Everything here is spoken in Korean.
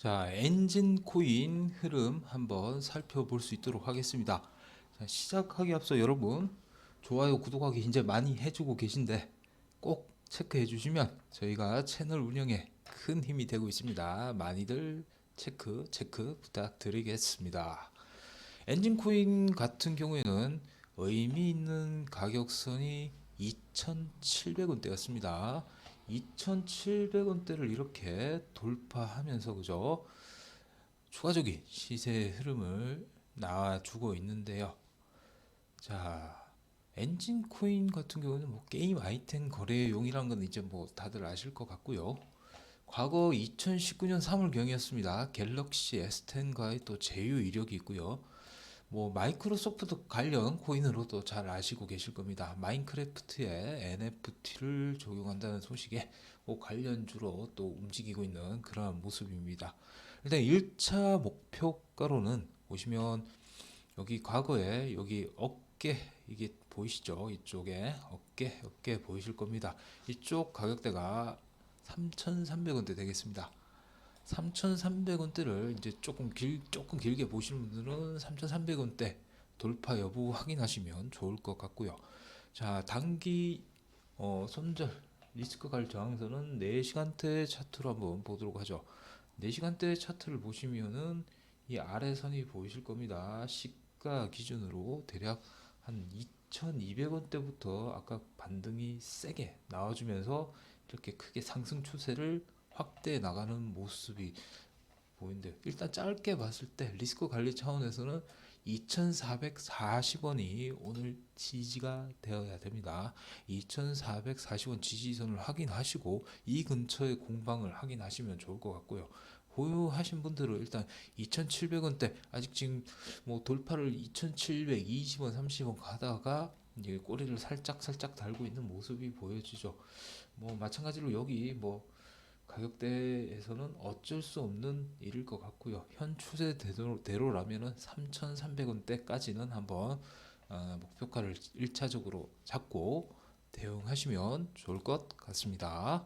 자, 엔진 코인 흐름 한번 살펴볼 수 있도록 하겠습니다. 자, 시작하기 앞서 여러분 좋아요, 구독하기 이제 많이 해주고 계신데 꼭 체크해 주시면 저희가 채널 운영에 큰 힘이 되고 있습니다. 많이들 체크, 체크 부탁드리겠습니다. 엔진 코인 같은 경우에는 의미 있는 가격선이 2,700원대였습니다. 2,700원대를 이렇게 돌파하면서 그죠? 추가적인 시세 흐름을 나와주고 있는데요. 자, 엔진 코인 같은 경우는 뭐 게임 아이템 거래용이란 건 이제 뭐 다들 아실 것 같고요. 과거 2019년 3월경이었습니다. 갤럭시 S10과의 또 제휴 이력이 있고요. 뭐 마이크로소프트 관련 코인으로도 잘 아시고 계실 겁니다. 마인크래프트에 NFT를 적용한다는 소식에 뭐 관련주로 또 움직이고 있는 그러한 모습입니다. 일단 1차 목표가로는 보시면 여기 과거에 여기 어깨 이게 보이시죠? 이쪽에 어깨 어깨 보이실 겁니다. 이쪽 가격대가 3,300원대 되겠습니다. 3,300원대를 이제 조금 길 조금 길게 보시는 분들은 3,300원대 돌파 여부 확인하시면 좋을 것 같고요. 자, 단기 어, 손절 리스크 관리 저항선은 4시간대 차트로 한번 보도록 하죠. 4시간대 차트를 보시면은 이 아래 선이 보이실 겁니다. 시가 기준으로 대략 한 2,200원대부터 아까 반등이 세게 나와주면서 이렇게 크게 상승 추세를 확대해 나가는 모습이 보이는데 일단 짧게 봤을 때 리스크 관리 차원에서는 2,440원이 오늘 지지가 되어야 됩니다. 2,440원 지지선을 확인하시고 이 근처의 공방을 확인하시면 좋을 것 같고요. 보유하신 분들은 일단 2,700원대 아직 지금 뭐 돌파를 2,720원, 30원 가다가 이제 꼬리를 살짝 살짝 달고 있는 모습이 보여지죠. 뭐 마찬가지로 여기 뭐 가격대에서는 어쩔 수 없는 일일 것 같고요. 현 추세대로라면은 3,300원대까지는 한번 어, 목표가를 1차적으로 잡고 대응하시면 좋을 것 같습니다.